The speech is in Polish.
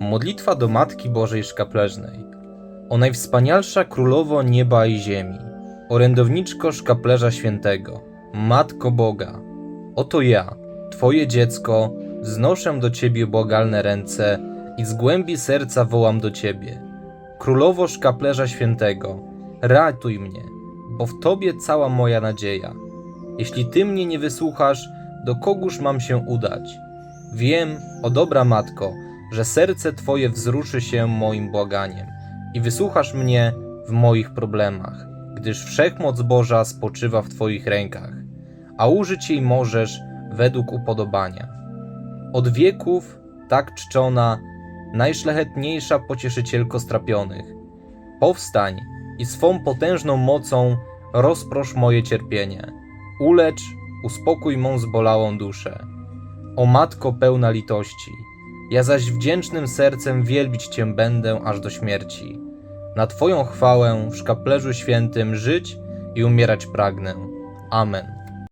Modlitwa do Matki Bożej Szkapleżnej. O najwspanialsza Królowo Nieba i Ziemi, orędowniczko Szkaplerza Świętego, Matko Boga, oto ja, Twoje dziecko, wznoszę do Ciebie błagalne ręce i z głębi serca wołam do Ciebie. Królowo Szkaplerza Świętego, ratuj mnie, bo w Tobie cała moja nadzieja. Jeśli Ty mnie nie wysłuchasz, do kogóż mam się udać? Wiem, o dobra matko, że serce Twoje wzruszy się moim błaganiem i wysłuchasz mnie w moich problemach, gdyż wszechmoc Boża spoczywa w Twoich rękach, a użyć jej możesz według upodobania. Od wieków tak czczona, najszlachetniejsza pocieszycielko strapionych, powstań i swą potężną mocą rozprosz moje cierpienie, ulecz, uspokój mą zbolałą duszę. O Matko pełna litości, ja zaś wdzięcznym sercem wielbić Cię będę aż do śmierci. Na Twoją chwałę w szkaplerzu świętym żyć i umierać pragnę. Amen.